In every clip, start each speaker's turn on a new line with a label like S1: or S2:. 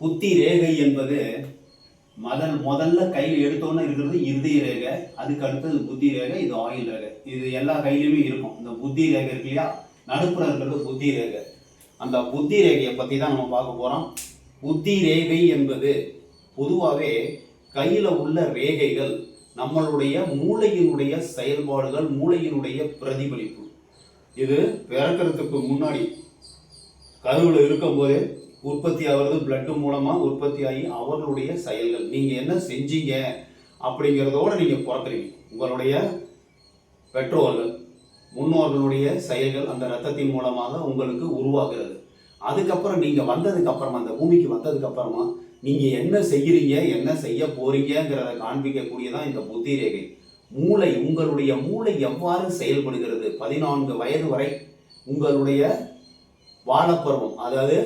S1: புத்தி ரேகை என்பது முதல் முதல்ல கையில் எடுத்தோன்னே இருக்கிறது இருதய ரேகை அதுக்கு அடுத்தது புத்தி ரேகை இது ஆயில் ரேகை. இது எல்லா கையிலையுமே இருக்கும். இந்த புத்தி ரேகை இருக்கு இல்லையா? நடுப்புற இருக்கிறது புத்தி ரேகை. அந்த புத்தி ரேகையை பற்றி தான் நம்ம பார்க்க போகிறோம் புத்தி ரேகை என்பது பொதுவாகவே கையில் உள்ள ரேகைகள் நம்மளுடைய மூளையினுடைய செயல்பாடுகள் மூளையினுடைய பிரதிபலிப்பு. இது பிறக்கிறதுக்கு முன்னாடி கருவில் இருக்கும்போது உற்பத்தி ஆகிறது பிளட்டு மூலமாக உற்பத்தி ஆகி அவர்களுடைய செயல்கள். நீங்கள் என்ன செஞ்சீங்க அப்படிங்கிறதோட நீங்கள் பிறக்கிறீங்க. உங்களுடைய பெற்றோர்கள் முன்னோர்களுடைய செயல்கள் அந்த ரத்தத்தின் மூலமாக உங்களுக்கு உருவாகிறது. அதுக்கப்புறம் நீங்கள் வந்ததுக்கு அப்புறமா அந்த பூமிக்கு வந்ததுக்கு அப்புறமா என்ன செய்கிறீங்க என்ன செய்ய போறீங்கிறத காண்பிக்கக்கூடியதான் இந்த புத்தி ரேகை மூளை உங்களுடைய மூளை எவ்வாறு செயல்படுகிறது? பதினான்கு வயது வரை உங்களுடைய வாழப்பருவம் அதாவது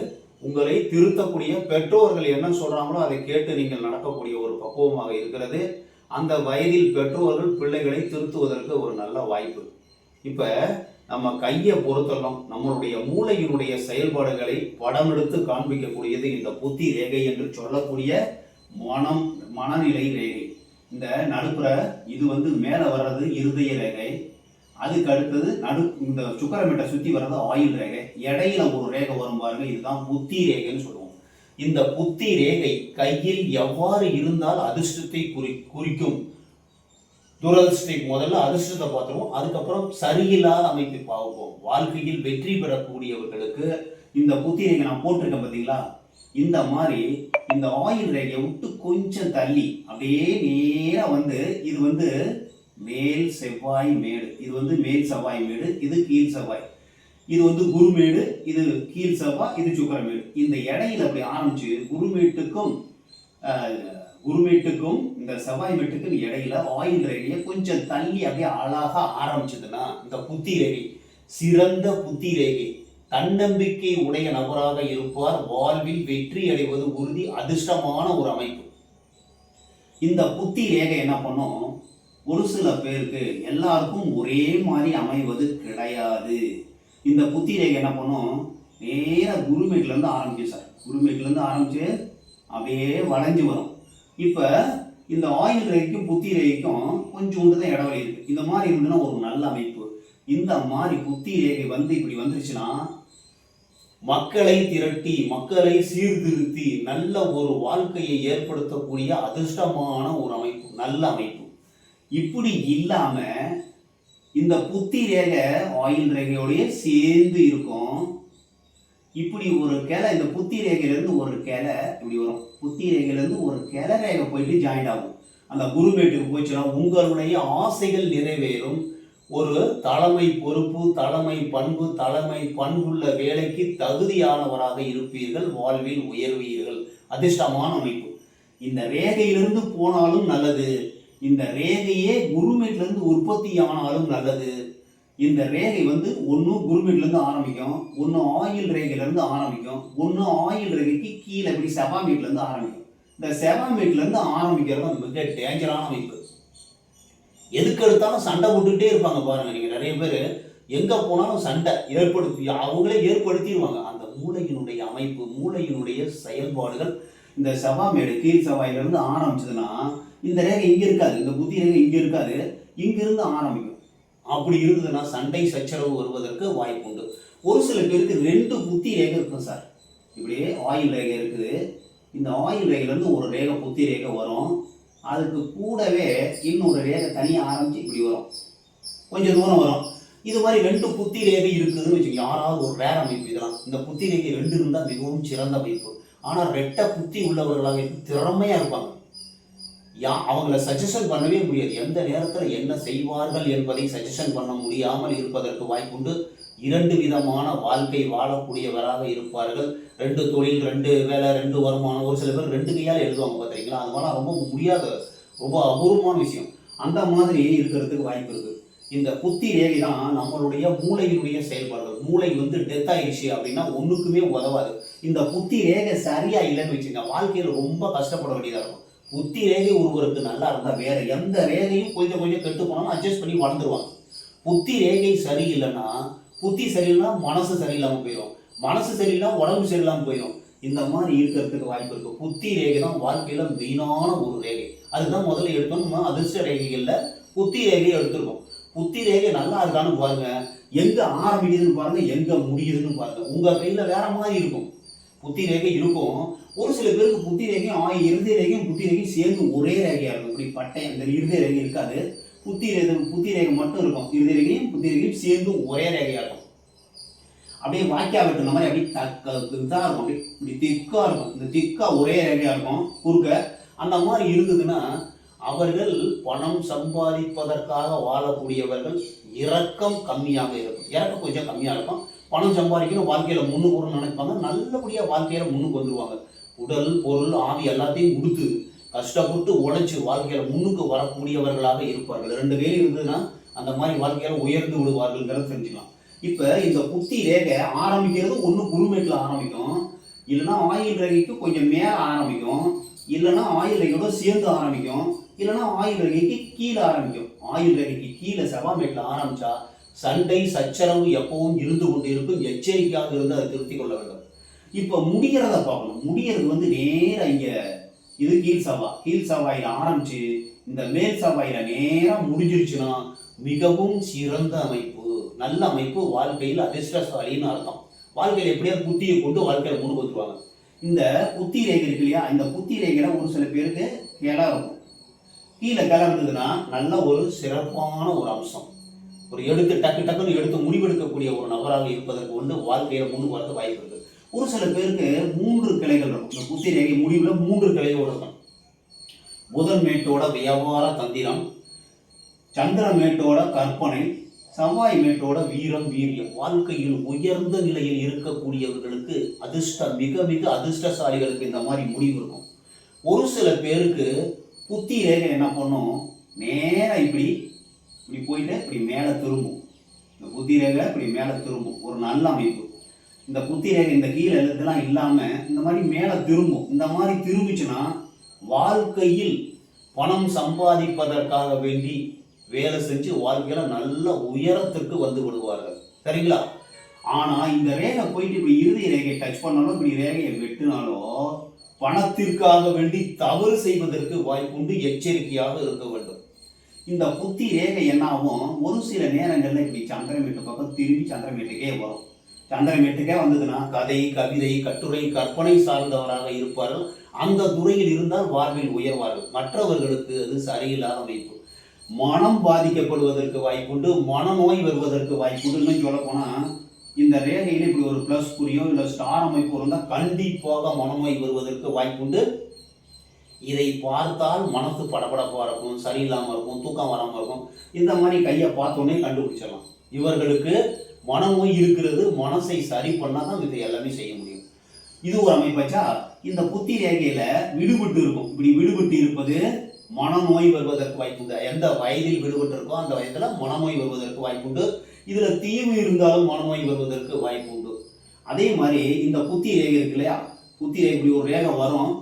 S1: உங்களை திருத்தக்கூடிய பெற்றோர்கள் என்ன சொல்றாங்களோ அதை கேட்டு நீங்கள் நடக்கக்கூடிய ஒரு பக்குவமாக இருக்கிறது. அந்த வயதில் பெற்றோர்கள் பிள்ளைகளை திருத்துவதற்கு ஒரு நல்ல வாய்ப்பு. இப்போ நம்ம கையை பொறுத்தலாம் நம்மளுடைய மூளையினுடைய செயல்பாடுகளை படம் எடுத்து காண்பிக்கக்கூடியது இந்த புத்தி ரேகை என்று சொல்லக்கூடிய மனம் மனநிலை ரேகை. இந்த நடுப்புற இது வந்து மேலே வர்றது இருதய ரேகை. அதுக்கு அடுத்தது நடு இந்த சுக்கரமேட்டை சுற்றி வர்றது ஆயில் ரேகை. இடையில ஒரு ரேகை வரும் பாருங்க இதுதான் புத்தி ரேகைன்னு சொல்லுவோம். இந்த புத்தி ரேகை கையில் எவ்வாறு இருந்தால் அதிர்ஷ்டத்தை குறி குறிக்கும்? துரதிர்ஷ்டை முதல்ல அதிர்ஷ்டத்தை பார்த்துருவோம். அதுக்கப்புறம் சரியில்லாத அமைப்பை பார்ப்போம். வாழ்க்கையில் வெற்றி பெறக்கூடியவர்களுக்கு இந்த புத்தி ரேகை நான் போட்டிருக்கேன் பார்த்தீங்களா? இந்த மாதிரி இந்த ஆயில் ரேகையை விட்டு கொஞ்சம் தள்ளி அப்படியே நேராக வந்து இது வந்து மேல் செவ்வாய் மேடு. இது வந்து மேல் செவ்வாய் மேடு இது கீழ் செவ்வாய். இது வந்து குருமேடு இது கீழ் செவ்வாய் இது சுக்கரமேடு இந்த இடையில அப்படி ஆரம்பிச்சு குருமேட்டுக்கும் குருமேட்டுக்கும் இந்த செவ்வாய் மேட்டுக்கும் இடையில ஆயில் ரேகையை கொஞ்சம் தள்ளி அப்படியே அழகாக ஆரம்பிச்சதுன்னா இந்த புத்தி ரேகை சிறந்த புத்தி ரேகை தன்னம்பிக்கை உடைய நபராக இருப்பார். வாழ்வில் வெற்றி அடைவது உறுதி அதிர்ஷ்டமான ஒரு அமைப்பு. இந்த புத்தி ரேகை என்ன பண்ணும்? ஒரு சில பேருக்கு எல்லாருக்கும் ஒரே மாதிரி அமைவது கிடையாது. இந்த புத்தி ரேகை என்ன பண்ணும்? நேராக குருமேட்ல இருந்து ஆரம்பிக்கும் சார். குருமேட்ல ஆரம்பித்து அப்படியே வளைஞ்சு வரும். இப்போ இந்த ஆயில் ரேகைக்கும் புத்தி ரேகைக்கும் கொஞ்சோண்டு தான் இடைவெளி இருக்குது இந்த மாதிரி இருந்ததுன்னா ஒரு நல்ல அமைப்பு. இந்த மாதிரி புத்தி ரேகை வந்து இப்படி வந்துருச்சுன்னா மக்களை திரட்டி மக்களை சீர்திருத்தி நல்ல ஒரு வாழ்க்கையை ஏற்படுத்தக்கூடிய அதிர்ஷ்டமான ஒரு அமைப்பு நல்ல அமைப்பு. இப்படி இல்லாம இந்த புத்தி ரேகை ஆயில் ரேகையோடைய சேர்ந்து இருக்கும். இப்படி ஒரு கிளை இந்த புத்தி ரேகையிலேருந்து ஒரு கிளை இப்படி வரும் புத்தி ரேகையிலேருந்து ஒரு கிளை ரேகை போயிட்டு ஜாயிண்ட் ஆகும். அந்த குருமேட்டுக்கு போச்சுன்னா உங்களுடைய ஆசைகள் நிறைவேறும். ஒரு தலைமை பொறுப்பு தலைமை பண்பு தலைமை பண்புள்ள வேலைக்கு தகுதியானவராக இருப்பீர்கள். வாழ்வில் உயர்வீர்கள். அதிர்ஷ்டமான அமைப்பு. இந்த ரேகையிலிருந்து போனாலும் நல்லது. இந்த ரேகையே குருமேட்லேருந்து உற்பத்தி ஆனாலும் நல்லது. இந்த ரேகை வந்து ஒன்று குருமேட்லேருந்து ஆரம்பிக்கும் ஒன்று ஆயில் ரேகையிலேருந்து ஆரம்பிக்கும் ஒன்று ஆயில் ரேகைக்கு கீழே இப்படி செவாமீட்லேருந்து ஆரம்பிக்கும். இந்த செவாமீட்லேருந்து ஆரம்பிக்கிறது மிக டேஞ்சரான அமைப்பு. எதுக்கு எடுத்தாலும் சண்டை போட்டுக்கிட்டே இருப்பாங்க பாருங்கள் நீங்கள் நிறைய பேர் எங்கே போனாலும் சண்டை ஏற்படுத்தி அவங்களே ஏற்படுத்திடுவாங்க. அந்த மூளையினுடைய அமைப்பு மூளையினுடைய செயல்பாடுகள் இந்த செவ்வாமேடு கீழ் செவ்வாயிலிருந்து ஆரம்பிச்சதுன்னா இந்த ரேகை இங்கே இருக்காது இந்த புத்தி ரேகை இங்கே இருக்காது இங்கிருந்து ஆரம்பிக்கும். அப்படி இருந்ததுன்னா சண்டை சச்சரவு வருவதற்கு வாய்ப்பு உண்டு. ஒரு சில பேருக்கு ரெண்டு புத்தி ரேகை இருக்கும் சார். இப்படியே ஆயில் ரேகை இருக்குது. இந்த ஆயில் ரேகையிலேருந்து ஒரு ரேகை புத்தி ரேகை வரும். அதுக்கு கூடவே இன்னொரு ரேகை தனியாக ஆரம்பித்து இப்படி வரும். கொஞ்சம் தூரம் வரும். இது மாதிரி ரெண்டு புத்தி ரேகை இருக்குதுன்னு வச்சுக்கோங்க. யாராவது ஒரு வேற அமைப்பு இதெல்லாம். இந்த புத்தி ரேகை ரெண்டு இருந்தால் மிகவும் சிறந்த அமைப்பு. ஆனால் ரெட்டை புத்தி உள்ளவர்களாக இருந்து திறமையாக இருப்பாங்க. யா அவங்கள சஜஷன் பண்ணவே முடியாது. எந்த நேரத்தில் என்ன செய்வார்கள் என்பதை சஜஷன் பண்ண முடியாமல் இருப்பதற்கு வாய்ப்புண்டு. இரண்டு விதமான வாழ்க்கை வாழக்கூடியவராக இருப்பார்கள். ரெண்டு தொழில் ரெண்டு வேலை ரெண்டு வருமானம். ஒரு சில பேர் ரெண்டு கையால் எழுதுவாங்க பார்த்தீங்களா அது மாதிரிலாம் ரொம்ப முடியாத ரொம்ப அபூர்வமான விஷயம். அந்த மாதிரி இருக்கிறதுக்கு வாய்ப்பு இருக்குது இந்த புத்தி ரேகை தான் நம்மளுடைய மூளையினுடைய செயல்பாடுகள். மூளை வந்து டெத் ஆயிடுச்சு அப்படின்னா ஒண்ணுக்குமே உதவாது. இந்த புத்தி ரேகை சரியா இல்லைன்னு வச்சுங்க வாழ்க்கையில ரொம்ப கஷ்டப்பட வேண்டியதா இருக்கும். புத்தி ரேகை ஒருவருக்கு நல்லா இருந்தா வேற எந்த ரேகையும் கொஞ்சம் கொஞ்சம் கெட்டு போனாலும் அட்ஜஸ்ட் பண்ணி வளர்ந்துருவாங்க புத்தி ரேகை சரியில்லைன்னா புத்தி சரியில்லைன்னா மனசு சரியில்லாம போயிடும் மனசு சரியில்லாம உடம்பு சரியில்லாம போயிடும் இந்த மாதிரி இருக்கிறதுக்கு வாய்ப்பு இருக்கு. புத்தி ரேகை தான் வாழ்க்கையில மெயினான ஒரு ரேகை அதுதான் முதல்ல எடுக்கணும் அதிர்ஷ்ட ரேகைகளில் புத்தி ரேகையை எடுத்துருக்கோம். புத்தி ரேகை நல்லா இருக்கான்னு பாருங்க. எங்க ஆரம்பிக்குதுன்னு பாருங்க எங்க முடியுதுன்னு பாருங்க. உங்க கையில வேற மாதிரி இருக்கும். புத்தி ரேகை இருக்கும். ஒரு சில பேருக்கு புத்தி ரேகையும் ஆய் இறுதி ரேகையும் புத்தி ரேகையும் சேர்ந்து ஒரே ரேகையா இருக்கும். இப்படி பட்டை அந்த இறுதி ரேகை இருக்காது. புத்தி ரேகை புத்தி ரேகை மட்டும் இருக்கும். இறுதி ரேகையும் புத்தி ரேகையும் சேர்ந்து ஒரே ரேகையா இருக்கும். அப்படியே வாக்கியா வெட்டுன மாதிரி அப்படியே தக்க இதாக இருக்கும். அப்படியே இப்படி திக்கா இருக்கும். இந்த திக்கா ஒரே ரேகையா இருக்கும். குறுக்க அந்த மாதிரி இருந்ததுன்னா அவர்கள் பணம் சம்பாதிப்பதற்காக வாழக்கூடியவர்கள் இரக்கம் கம்மியாக இருக்கும். இறக்கம் கொஞ்சம் கம்மியாக இருக்கும். பணம் சம்பாதிக்கணும் வாழ்க்கையில் முன்னுக்கு வரணும்னு நினைப்பாங்க. நல்லபடியாக வாழ்க்கையில் முன்னுக்கு வந்துடுவாங்க உடல் பொருள் ஆவி எல்லாத்தையும் கொடுத்து கஷ்டப்பட்டு உழைச்சி வாழ்க்கையில் முன்னுக்கு வரக்கூடியவர்களாக இருப்பார்கள். ரெண்டு பேர் இருந்ததுன்னா அந்த மாதிரி வாழ்க்கையில் உயர்ந்து விடுவார்கள்ங்கிறத தெரிஞ்சுக்கலாம். இப்போ இந்த புத்தி ரேகை ஆரம்பிக்கிறது ஒன்று குருமேட்டில் ஆரம்பிக்கும். இல்லைன்னா ஆயில் ரேகைக்கு கொஞ்சம் மேலே ஆரம்பிக்கும். இல்லைன்னா ஆயில் ரேகையோட சேர்ந்து ஆரம்பிக்கும். இல்லைன்னா ஆயுள் ரேகைக்கு கீழே ஆரம்பிக்கும். ஆயுள் ரேகைக்கு கீழே செவாமேட்டில் ஆரம்பித்தா சண்டை சச்சரவு எப்பவும் இருந்து கொண்டு இருக்கும். எச்சரிக்கையாக இருந்து அதை திருத்திக் கொள்ள வேண்டும். இப்போ முடிகிறத பார்க்கணும். முடிகிறது வந்து நேராக இங்கே இது கீழ் சவா கீழ் சவாயில் ஆரம்பித்து இந்த மேல் சவாயில நேராக முடிஞ்சிருச்சுன்னா மிகவும் சிறந்த அமைப்பு. நல்ல அமைப்பு வாழ்க்கையில் அதிர்ஷ்டசாலின்னு அர்த்தம். வாழ்க்கையில் எப்படியாவது புத்தியை கொண்டு வாழ்க்கையில் முன்னுக்கு வந்துருவாங்க. இந்த புத்தி ரேகை இருக்கு இல்லையா? இந்த புத்தி ரேகையில ஒரு சில பேருக்கு கேடாக இருக்கும். கீழே கிளை நல்ல ஒரு சிறப்பான ஒரு அம்சம். ஒரு எடுத்து டக்கு டக்குன்னு எடுத்து முடிவெடுக்கக்கூடிய ஒரு நபராக இருப்பதற்கு வந்து வாழ்க்கையில் முன்னு வரது வாய்ப்பு இருக்கு. ஒரு சில பேருக்கு மூன்று கிளைகள் இருக்கும் இந்த புத்தி ரேகை முடிவில் மூன்று கிளைகள் இருக்கும் புதன் மேட்டோட வியாபார தந்திரம் சந்திர மேட்டோட கற்பனை செவ்வாய் மேட்டோட வீரம் வீரியம். வாழ்க்கையில் உயர்ந்த நிலையில் இருக்கக்கூடியவர்களுக்கு அதிர்ஷ்டம் மிக மிக அதிர்ஷ்டசாலிகளுக்கு இந்த மாதிரி முடிவு இருக்கும். ஒரு சில பேருக்கு குத்தி ரேகை என்ன பண்ணும் நேராக இப்படி இப்படி போயிட்டு இப்படி மேலே திரும்பும். இந்த புத்தி ரேகை இப்படி மேலே திரும்பும். ஒரு நல்ல அமைப்பு. இந்த புத்தி ரேகை இந்த கீழே எழுத்துலாம் இல்லாமல் இந்த மாதிரி மேலே திரும்பும். இந்த மாதிரி திரும்பிச்சுன்னா வாழ்க்கையில் பணம் சம்பாதிப்பதற்காக வேண்டி வேலை செஞ்சு வாழ்க்கையில் நல்ல உயரத்திற்கு வந்து விடுவார்கள். சரிங்களா? ஆனால் இந்த ரேகை போயிட்டு இப்படி இறுதி ரேகையை டச் பண்ணாலும் இப்படி ரேகையை வெட்டினாலும் பணத்திற்காக வேண்டி தவறு செய்வதற்கு வாய்ப்புண்டு எச்சரிக்கையாக இருக்க வேண்டும். இந்த புத்தி ரேகை என்ன ஆகும் ஒரு சில நேரங்களில் இப்படி சந்திரமேட்டு பக்கம் திரும்பி சந்திரமேட்டுக்கே வரும். சந்திரமேட்டுக்கே வந்ததுன்னா கதை கவிதை கட்டுரை கற்பனை சார்ந்தவராக இருப்பார்கள். அந்த துறையில் இருந்தால் வாழ்வில் உயர்வார்கள். மற்றவர்களுக்கு அது சரியில்லாத அமைப்பு. மனம் பாதிக்கப்படுவதற்கு வாய்ப்புண்டு மனநோய் வருவதற்கு வாய்ப்புண்டு இன்னும் சொல்ல போனால் இந்த ரேகையில் இப்படி ஒரு பிளஸ் குறியோ இல்லை ஸ்டார் அமைப்பு இருந்தால் கண்டிப்பாக மனநோய் வருவதற்கு வாய்ப்புண்டு. இதை பார்த்தால் மனசு படபடப்பாக இருக்கும் சரியில்லாமல் இருக்கும் தூக்கம் வராமல் இருக்கும். இந்த மாதிரி கையை பார்த்தோன்னே கண்டுபிடிச்சிடலாம். இவர்களுக்கு மனநோய் இருக்கிறது மனசை சரி பண்ணால் தான் இதை எல்லாமே செய்ய முடியும். இது ஒரு அமைப்பாச்சா இந்த புத்தி ரேகையில் விடுபட்டு இருக்கும். இப்படி விடுபட்டு இருப்பது மனநோய் வருவதற்கு வாய்ப்புண்டு. எந்த வயதில் விடுபட்டு இருக்கோ அந்த வயதில் மனநோய் வருவதற்கு வாய்ப்புண்டு. இதில் தீவு இருந்தாலும் மனநோய் வருவதற்கு வாய்ப்புண்டு. அதே மாதிரி இந்த புத்தி ரேகை இருக்கு இல்லையா? புத்தி ரேகை இப்படி ஒரு ரேகை வரும்.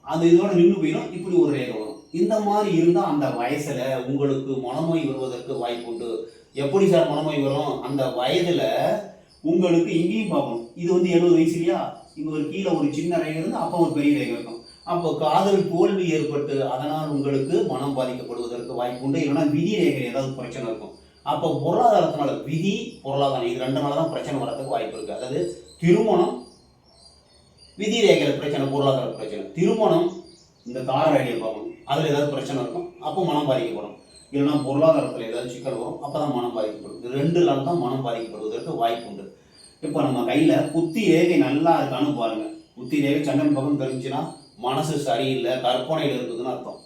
S1: அது இதோட நின்று போயிடும். இப்படி ஒரு ரேகை வரும். இந்த மாதிரி இருந்தால் அந்த வயசில் உங்களுக்கு மனநோய் வருவதற்கு வாய்ப்புண்டு. எப்படி சார் மனநோய் வரும்? அந்த வயதில் உங்களுக்கு இங்கேயும் பார்க்கணும். இது வந்து எழுபது வயசு இல்லையா? இங்கே ஒரு கீழே ஒரு சின்ன ரேகை இருந்து அப்போ ஒரு பெரிய ரேகை இருக்கும். அப்போ காதல் தோல்வி ஏற்பட்டு அதனால் உங்களுக்கு மனம் பாதிக்கப்படுவதற்கு வாய்ப்பு உண்டு. இல்லைன்னா விதி ரேகை ஏதாவது பிரச்சனை இருக்கும். அப்போ பொருளாதாரத்தினால விதி பொருளாதாரம் இது ரெண்டுனால தான் பிரச்சனை வரதுக்கு வாய்ப்பு இருக்குது அதாவது திருமணம் விதி ரேகையில் பிரச்சனை பொருளாதார பிரச்சனை. திருமணம் இந்த தார ரேகையை பார்க்கணும். அதில் ஏதாவது பிரச்சனை இருக்கும். அப்போ மனம் பாதிக்கப்படும். இல்லைன்னா பொருளாதாரத்தில் ஏதாவது சிக்கல் வரும் அப்போ தான் மனம் பாதிக்கப்படும். இது ரெண்டுல தான் மனம் பாதிக்கப்படுவதற்கு வாய்ப்பு உண்டு. இப்போ நம்ம கையில் புத்தி ரேகை நல்லா இருக்கான்னு பாருங்கள் புத்தி ரேகை சண்டன் பக்கம் தெரிஞ்சுன்னா மனசு சரியில்லை கற்பனையில் இருக்குதுன்னு அர்த்தம்.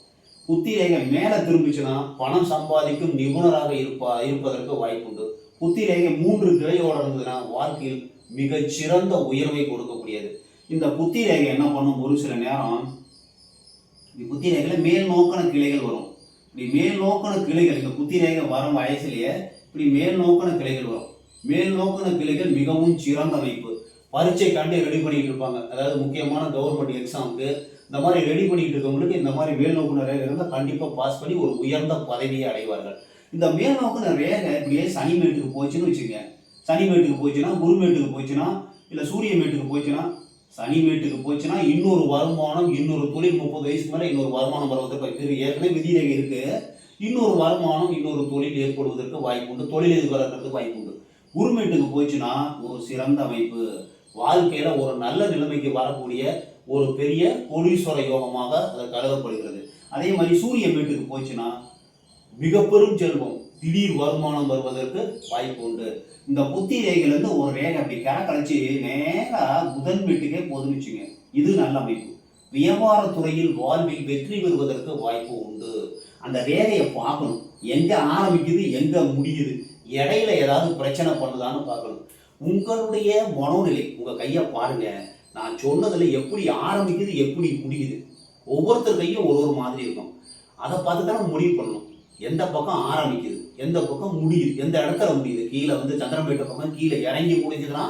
S1: புத்திரேகை மேலே திரும்பிச்சுன்னா பணம் சம்பாதிக்கும் நிபுணராக இருப்பா இருப்பதற்கு வாய்ப்புண்டு. புத்தி ரேகை மூன்று கிளையோட இருந்ததுன்னா வாழ்க்கையில் மிகச் சிறந்த உயர்வை கொடுக்கக்கூடியது. இந்த புத்திரேகை என்ன பண்ணும்? ஒரு சில நேரம் இந்த புத்தி ரேகையில மேல் நோக்கின கிளைகள் வரும். இப்படி மேல் நோக்கின கிளைகள் இந்த புத்திரேகை வரும் வயசுலயே இப்படி மேல் நோக்கின கிளைகள் வரும். மேல் நோக்கின கிளைகள் மிகவும் சிறந்த அமைப்பு பரீட்சை ரெடி பண்ணிக்கிட்டு இருப்பாங்க. அதாவது முக்கியமான கவர்மெண்ட் எக்ஸாமுக்கு இந்த மாதிரி ரெடி பண்ணிக்கிட்டு இருக்கவங்களுக்கு இந்த மாதிரி மேல்நோக்கு நிறைய இருந்தால் கண்டிப்பாக பாஸ் பண்ணி ஒரு உயர்ந்த பதவியை அடைவார்கள். இந்த மேல்நோக்கு நிறைய இப்படியே சனி மேட்டுக்கு போச்சுன்னு வச்சுக்கோங்க சனி மேட்டுக்கு போச்சுன்னா குரு மேட்டுக்கு போச்சுன்னா இல்லை சூரிய மேட்டுக்கு போச்சுன்னா சனி மேட்டுக்கு போச்சுன்னா இன்னொரு வருமானம் இன்னொரு தொழில் முப்பது வயசுக்கு மேலே இன்னொரு வருமானம் வருவதற்கு ஏற்கனவே விதிரேகை இருக்குது இன்னொரு வருமானம் இன்னொரு தொழில் ஏற்படுவதற்கு வாய்ப்பு உண்டு. தொழில் எதிர்பார்க்கறதுக்கு வாய்ப்பு உண்டு. குருமேட்டுக்கு போச்சுன்னா ஒரு சிறந்த அமைப்பு. வாழ்க்கையில ஒரு நல்ல நிலைமைக்கு வரக்கூடிய ஒரு பெரிய கோடீஸ்வர யோகமாக அது கருதப்படுகிறது. அதே மாதிரி சூரிய வீட்டுக்கு போச்சுன்னா மிக பெரும் செல்வம் திடீர் வருமானம் வருவதற்கு வாய்ப்பு உண்டு. இந்த புத்தி ரேகையிலேருந்து ஒரு ரேகை அப்படி கரை நேராக புதன் வீட்டுக்கே போதுன்னு வச்சுங்க. இது நல்ல அமைப்பு. வியாபார துறையில் வாழ்வில் வெற்றி பெறுவதற்கு வாய்ப்பு உண்டு. அந்த ரேகையை பார்க்கணும். எங்கே ஆரம்பிக்குது எங்கே முடியுது? இடையில ஏதாவது பிரச்சனை பண்ணுதான்னு பார்க்கணும். உங்களுடைய மனோநிலை உங்கள் கையை பாருங்க. நான் சொன்னதில் எப்படி ஆரம்பிக்குது எப்படி முடியுது? ஒவ்வொருத்தர் கையும் ஒரு ஒரு மாதிரி இருக்கும். அதை பார்த்து தான் முடிவு பண்ணணும். எந்த பக்கம் ஆரம்பிக்குது எந்த பக்கம் முடியுது எந்த இடத்துல முடியுது? கீழே வந்து சந்திரம்பேட்டை பக்கம் கீழே இறங்கி முடிஞ்சதுன்னா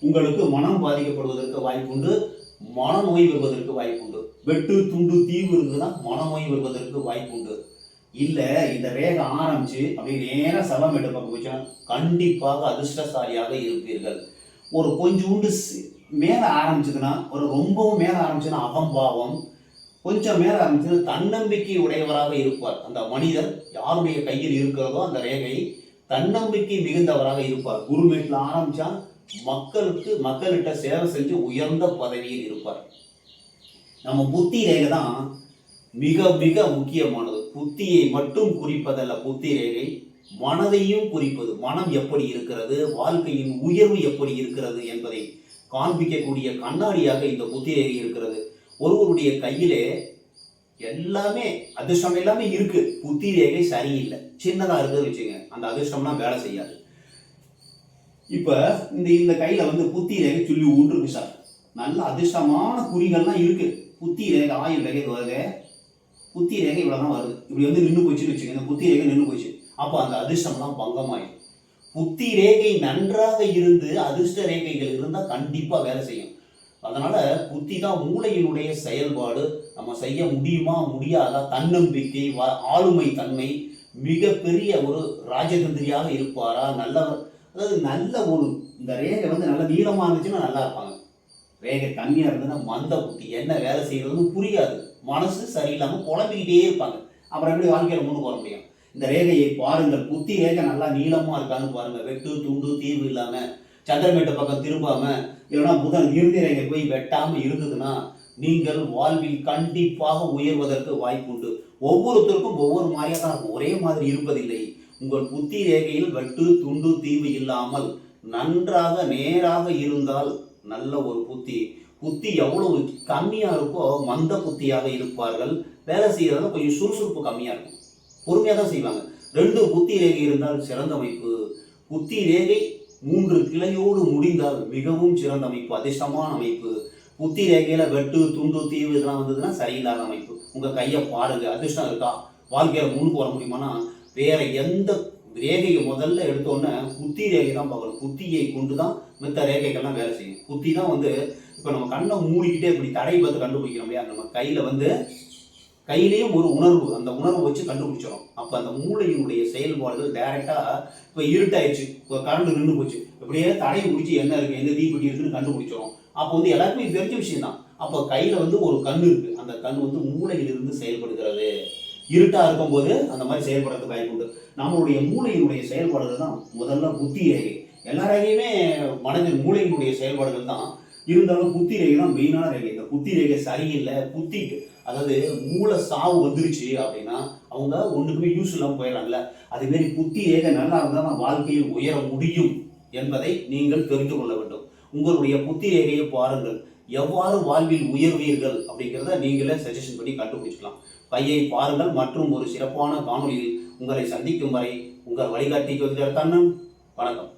S1: உங்களுக்கு மனம் பாதிக்கப்படுவதற்கு வாய்ப்பு உண்டு. மனநோய் வருவதற்கு வாய்ப்பு உண்டு. வெட்டு துண்டு தீவு இருந்ததுன்னா மனநோய் வருவதற்கு வாய்ப்பு உண்டு. இல்லை இந்த வேகம் ஆரம்பிச்சு அப்படியே நேரா சலமேட்டு பக்கம் போச்சுன்னா கண்டிப்பாக அதிர்ஷ்டசாலியாக இருப்பீர்கள். ஒரு கொஞ்சோண்டு மேலே ஆரம்பிச்சதுன்னா ஒரு ரொம்பவும் மேலே ஆரம்பிச்சுன்னா அகம்பாவம். கொஞ்சம் மேலே ஆரம்பிச்சுன்னா தன்னம்பிக்கை உடையவராக இருப்பார். அந்த மனிதர் யாருடைய கையில் இருக்கிறதோ அந்த ரேகை தன்னம்பிக்கை மிகுந்தவராக இருப்பார். குருமேட்டில் ஆரம்பித்தா மக்களுக்கு மக்கள்கிட்ட சேவை செஞ்சு உயர்ந்த பதவியில் இருப்பார். நம்ம புத்தி ரேகை தான் மிக மிக முக்கியமானது. புத்தியை மட்டும் குறிப்பதல்ல புத்தி ரேகை. மனதையும் குறிப்பது மனம் எப்படி இருக்கிறது வாழ்க்கையின் உயர்வு எப்படி இருக்கிறது என்பதை காண்பிக்கக்கூடிய கண்ணாடியாக இந்த புத்தி ரேகை இருக்கிறது. ஒருவருடைய கையிலே எல்லாமே அதிர்ஷ்டம் எல்லாமே இருக்கு. புத்தி ரேகை சரியில்லை. சின்னதா இருக்குன்னு வச்சுங்க அந்த அதிர்ஷ்டம்லாம் வேலை செய்யாது. இப்ப இந்த இந்த கையில வந்து புத்தி ரேகை சொல்லி ஒன்று இருக்கு சார். நல்ல அதிர்ஷ்டமான குறிகள்லாம் இருக்கு. புத்தி ரேகை ஆயுள் ரேகை வருது புத்தி ரேகை இவ்வளவுதான் வருது. இப்படி வந்து நின்று போச்சுன்னு வச்சுக்கோங்க. இந்த புத்தி ரேகை நின்று போச்சு அப்போ அந்த அதிர்ஷ்டம்லாம் பங்கமாயிடும். புத்தி ரேகை நன்றாக இருந்து அதிர்ஷ்ட ரேகைகள் இருந்தால் கண்டிப்பாக வேலை செய்யும். அதனால புத்தி தான் மூளையினுடைய செயல்பாடு. நம்ம செய்ய முடியுமா முடியாதா? தன்னம்பிக்கை வ- ஆளுமை தன்மை மிகப்பெரிய ஒரு ராஜதந்திரியாக இருப்பாரா? நல்லவர் அதாவது நல்ல ஒரு இந்த ரேகை வந்து நல்ல நீளமாக இருந்துச்சுன்னா நல்லா இருப்பாங்க. ரேகை கம்மியாக இருந்ததுன்னா மந்த புத்தி. என்ன வேலை செய்யறதுன்னு புரியாது. மனசு சரியில்லாமல் குழம்பிக்கிட்டே இருப்பாங்க. அப்புறம் எப்படி வாழ்க்கையில் முன்னுக்கு வர முடியும்? இந்த ரேகையை பாருங்கள். புத்தி ரேகை நல்லா நீளமாக இருக்கான்னு பாருங்கள் வெட்டு துண்டு தீர்வு இல்லாமல் சந்திரமேட்டு பக்கம் திரும்பாமல் இல்லைன்னா புதன் இறுதி ரேகை போய் வெட்டாமல் இருந்ததுன்னா நீங்கள் வாழ்வில் கண்டிப்பாக உயர்வதற்கு வாய்ப்புண்டு ஒவ்வொருத்தருக்கும் ஒவ்வொரு மாதிரியாக தான் இருக்கும். ஒரே மாதிரி இருப்பதில்லை. உங்கள் புத்தி ரேகையில் வெட்டு துண்டு தீவு இல்லாமல் நன்றாக நேராக இருந்தால் நல்ல ஒரு புத்தி. புத்தி எவ்வளவு கம்மியாக இருக்கோ மந்த புத்தியாக இருப்பார்கள். வேலை செய்யறதுல கொஞ்சம் சுறுசுறுப்பு கம்மியாக இருக்கும். பொறுமையாக தான் செய்வாங்க. ரெண்டு புத்தி ரேகை இருந்தால் சிறந்த அமைப்பு. புத்தி ரேகை மூன்று கிளையோடு முடிந்தால் மிகவும் சிறந்த அமைப்பு அதிர்ஷ்டமான அமைப்பு. புத்தி ரேகையில் வெட்டு துண்டு தீவு இதெல்லாம் வந்ததுன்னா சரியில்லாத அமைப்பு. உங்கள் கையை பாருங்க அதிர்ஷ்டம் இருக்கா? வாழ்க்கையில் முன்னுக்கு வர முடியுமானா வேற எந்த ரேகையை முதல்ல எடுத்தோன்னே புத்தி ரேகை தான் பார்க்கணும். புத்தியை கொண்டு தான் மித்த ரேகைகள்லாம் வேலை செய்யும். புத்தி தான் வந்து இப்போ நம்ம கண்ணை மூடிக்கிட்டே இப்படி தடை பார்த்து கண்டுபிடிக்கிறோம் இல்லையா? நம்ம கையில் வந்து கையிலேயும் ஒரு உணர்வு அந்த உணர்வு வச்சு கண்டுபிடிச்சிடும் அப்போ அந்த மூளையினுடைய செயல்பாடுகள் டைரெக்டாக இப்போ இருட்டாயிடுச்சு இப்போ கரண்ட் நின்று போச்சு. இப்படியே தடையை பிடிச்சி என்ன இருக்கு தீ தீப்பெட்டி இருக்குன்னு கண்டுபிடிச்சிடும் அப்போ வந்து எல்லாருக்குமே தெரிஞ்ச விஷயம் தான் அப்போ கையில் வந்து ஒரு கண் இருக்குது அந்த கண் வந்து மூளையிலிருந்து செயல்படுகிறது. இருட்டாக இருக்கும்போது அந்த மாதிரி செயல்படுறதுக்கு வாய்ப்பு உண்டு. நம்மளுடைய மூளையினுடைய செயல்பாடுகள் தான் முதல்ல புத்தி ரேகை எல்லா ரேகையுமே மனதின் மூளையினுடைய செயல்பாடுகள் தான் இருந்தாலும் புத்தி ரேகை தான் மெயினான ரேகை. இந்த புத்தி ரேகை சரியில்லை புத்தி அதாவது மூளை சாவு வந்துருச்சு அப்படின்னா அவங்க ஒண்ணுக்குமே யூஸ் இல்லாமல் போயிடறாங்கல்ல. அதேமாரி புத்தி ரேகை நல்லா இருந்தால் நான் வாழ்க்கையில் உயர முடியும் என்பதை நீங்கள் தெரிந்து கொள்ள வேண்டும். உங்களுடைய புத்தி ரேகையை பாருங்கள். எவ்வாறு வாழ்வில் உயர்வீர்கள் அப்படிங்கிறத நீங்களே சஜஷன் பண்ணி கண்டுபிடிச்சிக்கலாம். கையை பாருங்கள். மற்றும் ஒரு சிறப்பான காணொலியில் உங்களை சந்திக்கும் வரை உங்கள் வழிகாட்டிக்கு ஜோதிடர் கண்ணன் வணக்கம்.